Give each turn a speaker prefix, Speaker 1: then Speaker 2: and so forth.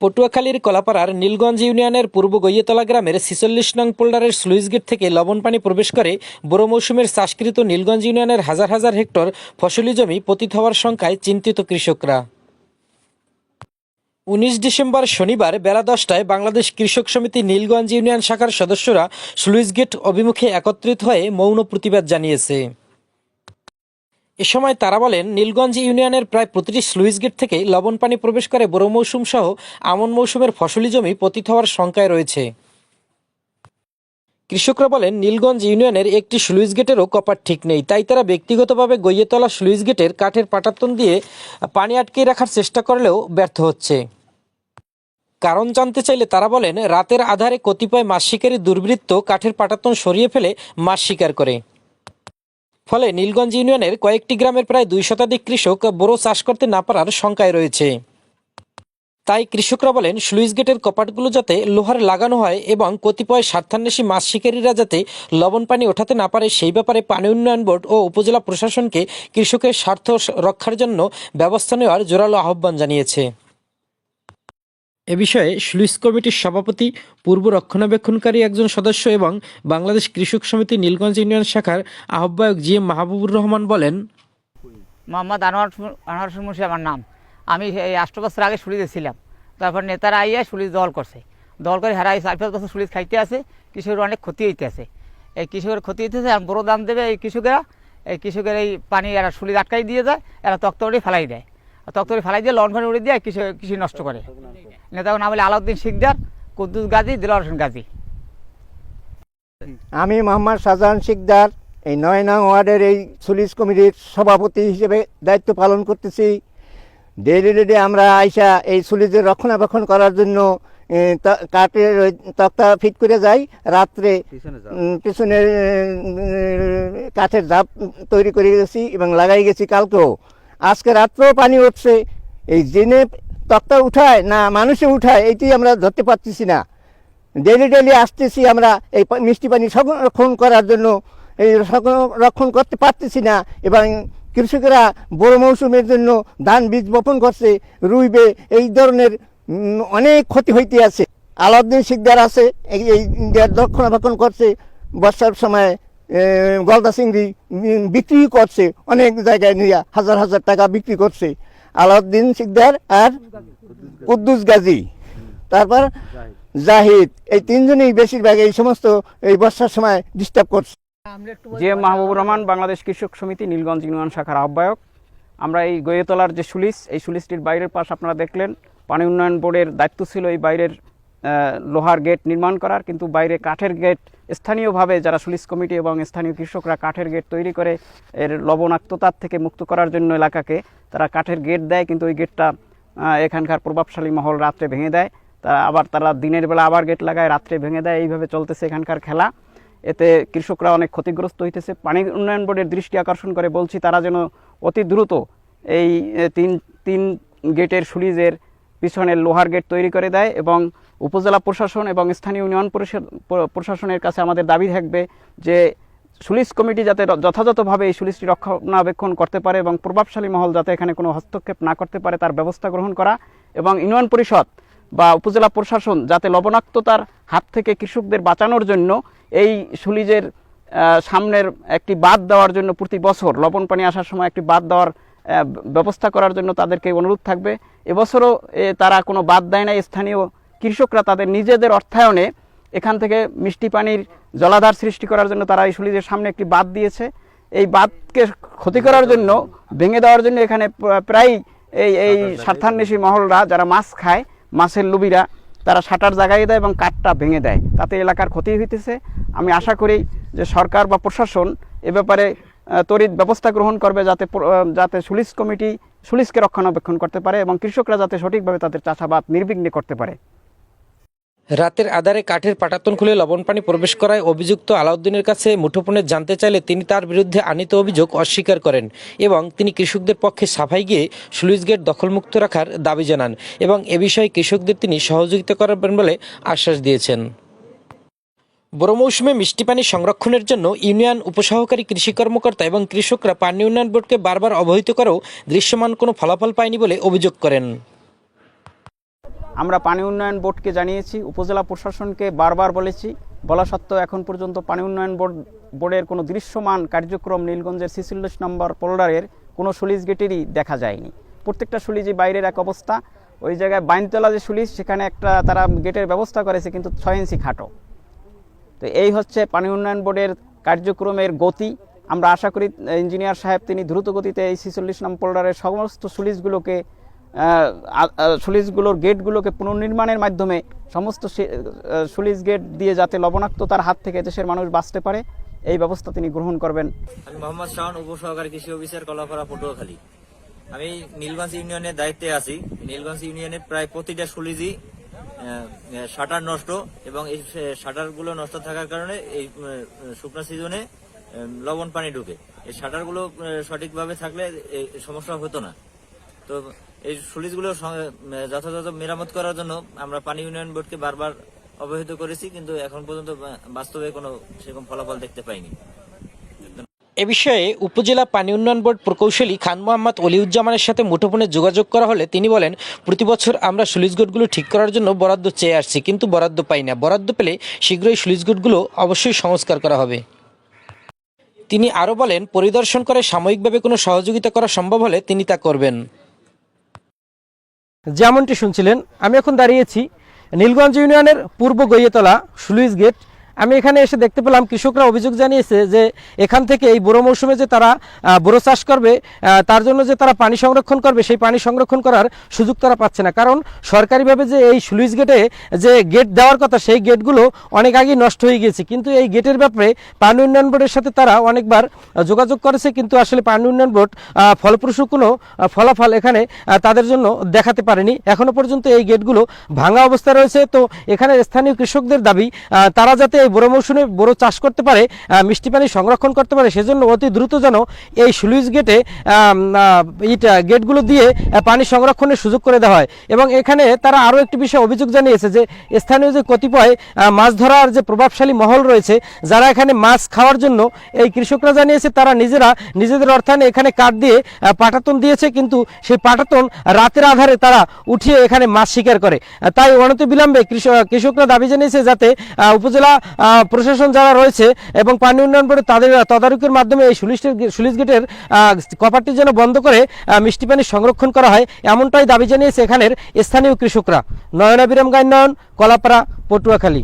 Speaker 1: পটুয়াখালীর কলাপাড়ার নীলগঞ্জ ইউনিয়নের পূর্ব গইয়েতলা গ্রামের ছিচল্লিশ নং পোল্ডারের স্লুইস গেট থেকে লবণ পানি প্রবেশ করে বড় মৌসুমের চাষকৃত নীলগঞ্জ ইউনিয়নের হাজার হাজার হেক্টর ফসলি জমি পতিত হওয়ার সংখ্যায় চিন্তিত কৃষকরা। উনিশ ডিসেম্বর শনিবার বেলা দশটায় বাংলাদেশ কৃষক সমিতি নীলগঞ্জ ইউনিয়ন শাখার সদস্যরা স্লুইস গেট অভিমুখে একত্রিত হয়ে মৌন প্রতিবাদ জানিয়েছে। এ সময় তারা বলেন, নীলগঞ্জ ইউনিয়নের প্রায় প্রতিটি স্লুইস গেট থেকে লবণ পানি প্রবেশ করে বড় মৌসুম সহ আমন মৌসুমের ফসলি জমি পতিত হওয়ার শঙ্কায় রয়েছে। কৃষকরা বলেন, নীলগঞ্জ ইউনিয়নের একটি স্লুইস গেটেরও কপার ঠিক নেই। তাই তারা ব্যক্তিগতভাবে গইয়েতলা স্লুইস গেটের কাঠের পাটাতন দিয়ে পানি আটকে রাখার চেষ্টা করলেও ব্যর্থ হচ্ছে। কারণ জানতে চাইলে তারা বলেন, রাতের আধারে কতিপয় মাছ শিকারী দুর্বৃত্ত কাঠের পাটাতন সরিয়ে ফেলে মাছ শিকার করে। ফলে নীলগঞ্জ ইউনিয়নের কয়েকটি গ্রামের প্রায় দুই শতাধিক কৃষক বোরো চাষ করতে না পারার শঙ্কায় রয়েছে। তাই কৃষকরা বলেন স্লুইস গেটের কপাটগুলো যাতে লোহার লাগানো হয় এবং কতিপয় স্বার্থান্বেষী মাছ শিকারীরা যাতে লবণ পানি ওঠাতে না পারে, সেই ব্যাপারে পানি উন্নয়ন বোর্ড ও উপজেলা প্রশাসনকে কৃষকের স্বার্থ রক্ষার জন্য ব্যবস্থা নেওয়ার জোরালো আহ্বান জানিয়েছে। এ বিষয়ে স্লুইস কমিটির সভাপতি, পূর্ব রক্ষণাবেক্ষণকারী একজন সদস্য এবং বাংলাদেশ কৃষক সমিতি নীলগঞ্জ ইউনিয়ন শাখার আহ্বায়ক জি এম মাহবুবুর রহমান বলেন।
Speaker 2: মোহাম্মদ আনোয়ার আনোয়ার মুন্সি আমার নাম। আমি এই আষ্ট বছর আগে সুলিতে ছিলাম। তারপর নেতারা আইয়া সুলিশ দল করছে। দল করে হারাই চার পাঁচ বছর সুলিশ খাইতে আছে। কৃষকের অনেক ক্ষতি হইতে আছে। এই কৃষকের ক্ষতি হইতেছে আর বড় দাম দেবে এই কৃষকেরা। এই কৃষকের এই পানি এরা সুলিশ আটকাই দিয়ে যায়, এরা তক্তরি ফেলাই দেয়। তক্তরি ফেলাই দিয়ে লন ফানি উড়ে দিয়ে কৃষি কৃষি নষ্ট করে। নেতা নাম হলে আলাউদ্দিন শিকদার কুদ্দুস গাজী দিলার হোসেন গাজী।
Speaker 3: আমি মোহাম্মদ শাহজাহান শিকদার এই নয় নং ওয়ার্ডের এই সুলিশ কমিটির সভাপতি হিসেবে দায়িত্ব পালন করতেছি। ডেইলি ডেলি আমরা আইসা এই সুলিজের রক্ষণাবেক্ষণ করার জন্য কাঠের তক্তা ফিট করে যাই। রাত্রে উম, পিছনে কাঠের ধাপ তৈরি করে গেছি এবং লাগাই গেছি কালকেও। আজকে রাত্রেও পানি উঠছে। এই জেনে তক্তা উঠায় না মানুষে উঠায় এটি আমরা ধরতে পারতেছি না। ডেলি ডেলি আসতেছি আমরা এই মিষ্টি পানি সংরক্ষণ করার জন্য। এই সংরক্ষণ করতে পারতেছি না। এবং কৃষকেরা বড় মৌসুমের জন্য ধান বীজ বপন করছে, রুইবে, এই ধরনের অনেক ক্ষতি হইতে আছে। আলাউদ্দিন শিকদার আছে, এই রক্ষণাবেক্ষণ করছে। বর্ষার সময় গলদা চিংড়ি বিক্রি করছে, অনেক জায়গায় নিয়ে হাজার হাজার টাকা বিক্রি করছে। আলাউদ্দিন সিকদার আর কুদ্দুস গাজী। তারপর জাহিদ, এই তিনজনই বেশিরভাগ এই সমস্ত এই বর্ষার সময় ডিস্টার্ব করছে।
Speaker 4: যে মাহবুবুর রহমান, বাংলাদেশ কৃষক সমিতি, নীলগঞ্জ ইউনিয়ন শাখার আহ্বায়ক। আমরা এই গয়েতলার যে সুলিশ এই সুলিশটির বাইরের পাশ আপনারা দেখলেন। পানি উন্নয়ন বোর্ডের দায়িত্ব ছিল এই বাইরের লোহার গেট নির্মাণ করার, কিন্তু বাইরে কাঠের গেট, স্থানীয়ভাবে যারা সুলিশ কমিটি এবং স্থানীয় কৃষকরা কাঠের গেট তৈরি করে, এর লবণাক্ততার থেকে মুক্ত করার জন্য এলাকাকে তারা কাঠের গেট দেয়, কিন্তু ওই গেটটা এখানকার প্রভাবশালী মহল রাত্রে ভেঙে দেয়। তা আবার তারা দিনের বেলা আবার গেট লাগায়, রাত্রে ভেঙে দেয়। এইভাবে চলতেছে এখানকার খেলা। এতে কৃষকরা অনেক ক্ষতিগ্রস্ত হইতেছে। পানি উন্নয়ন বোর্ডের দৃষ্টি আকর্ষণ করে বলছি, তারা যেন অতি দ্রুত এই তিন তিন গেটের সুলিজের পিছনের লোহার গেট তৈরি করে দেয় এবং উপজেলা প্রশাসন এবং স্থানীয় ইউনিয়ন পরিষদ প্রশাসনের কাছে আমাদের দাবি থাকবে যে সুলিশ কমিটি যাতে যথাযথভাবে এই সুলিশটি রক্ষণাবেক্ষণ করতে পারে এবং প্রভাবশালী মহল যাতে এখানে কোনো হস্তক্ষেপ না করতে পারে তার ব্যবস্থা গ্রহণ করা এবং ইউনিয়ন পরিষদ বা উপজেলা প্রশাসন যাতে লবণাক্ততার হাত থেকে কৃষকদের বাঁচানোর জন্য এই সুলিজের সামনের একটি বাদ দেওয়ার জন্য প্রতি বছর লবণ পানি আসার সময় একটি বাদ দেওয়ার ব্যবস্থা করার জন্য তাদেরকে অনুরোধ থাকবে। এবছরও এ, তারা কোনো বাদ দেয় না স্থানীয় কৃষকরা তাদের নিজেদের অর্থায়নে এখান থেকে মিষ্টি পানির জলাধার সৃষ্টি করার জন্য তারা এই সুলিজের সামনে একটি বাদ দিয়েছে। এই বাঁধকে ক্ষতি করার জন্য ভেঙে দেওয়ার জন্য এখানে প্র- প্রায় এই এই স্বার্থান্বেষী মহলরা যারা মাছ খায় মাছের লুবিরা তারা সাঁটার জাগাই দেয় এবং কাঠটা ভেঙে দেয়। তাতে এলাকার ক্ষতি হইতেছে। আমি আশা করি যে সরকার বা প্রশাসন এ ব্যাপারে তড়িৎ ব্যবস্থা গ্রহণ করবে যাতে যাতে সুলিশ কমিটি সুলিশকে রক্ষণাবেক্ষণ করতে পারে এবং কৃষকরা যাতে সঠিকভাবে তাদের চাষাবাদ নির্বিঘ্নে করতে পারে।
Speaker 1: রাতের আধারে কাঠের পাটাতন খুলে লবণ পানি প্রবেশ করায় অভিযুক্ত আলাউদ্দিনের কাছে মুঠোফোনে জানতে চাইলে তিনি তার বিরুদ্ধে আনিত অভিযোগ অস্বীকার করেন এবং তিনি কৃষকদের পক্ষে সাফাই গিয়ে স্লুইস গেট দখলমুক্ত রাখার দাবি জানান এবং এ বিষয়ে কৃষকদের তিনি সহযোগিতা করবেন বলে আশ্বাস দিয়েছেন। বড় মৌসুমে মিষ্টি পানি সংরক্ষণের জন্য ইউনিয়ন উপসহকারী কৃষি কর্মকর্তা এবং কৃষকরা পানি উন্নয়ন বোর্ডকে বারবার অবহিত করেও দৃশ্যমান কোনো ফলাফল পায়নি বলে অভিযোগ করেন।
Speaker 4: আমরা পানি উন্নয়ন বোর্ডকে জানিয়েছি, উপজেলা প্রশাসনকে বারবার বলেছি, বলা সত্ত্বেও এখন পর্যন্ত পানি উন্নয়ন বোর্ড, বোর্ডের কোনো দৃশ্যমান কার্যক্রম নীলগঞ্জের সিসিল্লিশ নম্বর পোল্ডারের কোনো সুলিশ গেটেরই দেখা যায়নি। প্রত্যেকটা সুলিজই বাইরের এক অবস্থা। ওই জায়গায় বাইনতলা যে সুলিশ, সেখানে একটা তারা গেটের ব্যবস্থা করেছে, কিন্তু ছয় ইঞ্চি খাটো। তো এই হচ্ছে পানি উন্নয়ন বোর্ডের কার্যক্রমের গতি। আমরা আশা করি ইঞ্জিনিয়ার সাহেব তিনি দ্রুত গতিতে এই ছিচল্লিশ নম্বর পোল্ডারের সমস্ত সুলিশগুলোকে সুলিশগুলোর গেটগুলোকে পুনর্নির্মাণের মাধ্যমে সমস্ত সুলিশ গেট দিয়ে যাতে লবণাক্ত তার হাত থেকে দেশের মানুষ বাঁচতে পারে, এই ব্যবস্থা তিনি গ্রহণ করবেন।
Speaker 5: আমি মোহাম্মদ শাহন উপসহকারী কৃষি অফিসার কলাপাড়া পটুয়াখালী। আমি নীলগঞ্জ ইউনিয়নের দায়িত্বে আছি। নীলগঞ্জ ইউনিয়নের প্রায় প্রতিটা সুলিজি শাটার নষ্ট এবং এই শাটারগুলো নষ্ট থাকার কারণে এই শুকনো সিজনে লবণ পানি ঢুকে। এই শাটারগুলো সঠিকভাবে থাকলে এই সমস্যা হতো না। তো এই সুলিজগুলো যথাযথ মেরামত করার জন্য আমরা পানি ইউনিয়ন বোর্ডকে বারবার অবহিত করেছি, কিন্তু এখন পর্যন্ত বাস্তবে কোনো সেরকম ফলাফল দেখতে পাইনি।
Speaker 6: এ বিষয়ে উপজেলা পানি উন্নয়ন বোর্ড প্রকৌশলী খান মোহাম্মদ অলিউজ্জামানের সাথে মুঠোফোনে যোগাযোগ করা হলে তিনি বলেন প্রতি বছর আমরা সুলিশ গেটগুলো ঠিক করার জন্য বরাদ্দ চেয়ে আসছি, কিন্তু বরাদ্দ পাই না। বরাদ্দ পেলে শীঘ্রই সুলিশ গেটগুলো অবশ্যই সংস্কার করা হবে। তিনি আরও বলেন, পরিদর্শন করে সাময়িকভাবে কোনো সহযোগিতা করা সম্ভব হলে তিনি তা করবেন। যেমনটি শুনছিলেন, আমি এখন দাঁড়িয়েছি নীলগঞ্জ ইউনিয়নের পূর্ব গইয়েতলা সুলুইস গেট আমি এখানে এসে দেখতে পেলাম, কৃষকরা অভিযোগ জানিয়েছে যে এখান থেকে এই বোরো মৌসুমে যে তারা বোরো চাষ করবে তার জন্য যে তারা পানি সংরক্ষণ করবে, সেই পানি সংরক্ষণ করার সুযোগ তারা পাচ্ছে না। কারণ সরকারিভাবে যে এই সুলুইস গেটে যে গেট দেওয়ার কথা, সেই গেটগুলো অনেক আগেই নষ্ট হয়ে গিয়েছে। কিন্তু এই গেটের ব্যাপারে পানি উন্নয়ন বোর্ডের সাথে তারা অনেকবার যোগাযোগ করেছে। কিন্তু আসলে পানি উন্নয়ন বোর্ড ফলপ্রসূ কোনো ফলাফল এখানে তাদের জন্য দেখাতে পারেনি। এখনও পর্যন্ত এই গেটগুলো ভাঙা অবস্থায় রয়েছে। তো এখানে স্থানীয় কৃষকদের দাবি তারা যাতে বড় মৌসুমে বড় চাষ করতে পারে মিষ্টি পানি সংরক্ষণ করতে পারে, সেজন্য অতি দ্রুত যেন এই সুলুইস গেটে ইটা গেটগুলো দিয়ে পানি সংরক্ষণের সুযোগ করে দেওয়া হয়। এবং এখানে তারা আরও একটি বিষয়ে অভিযোগ জানিয়েছে যে, স্থানীয় যে কতিপয় মাছ ধরার যে প্রভাবশালী মহল রয়েছে, যারা এখানে মাছ খাওয়ার জন্য, এই কৃষকরা জানিয়েছে তারা নিজেরা নিজেদের অর্থায়নে এখানে কাঠ দিয়ে পাটাতন দিয়েছে, কিন্তু সেই পাটাতন রাতের আধারে তারা উঠিয়ে এখানে মাছ শিকার করে। তাই অনতি বিলম্বে কৃষক কৃষকরা দাবি জানিয়েছে যাতে উপজেলা প্রশাসন যারা রয়েছে এবং পানি উন্নয়ন বোর্ডের তাদের তদারকির মাধ্যমে এই সুলিশের সুলিশ গেটের কপারটি যেন বন্ধ করে মিষ্টি পানি সংরক্ষণ করা হয়, এমনটাই দাবি জানিয়েছে এখানের স্থানীয় কৃষকরা। নয়নাবিরাম বিরাম গাইনয়ন, কলাপাড়া, পটুয়াখালী।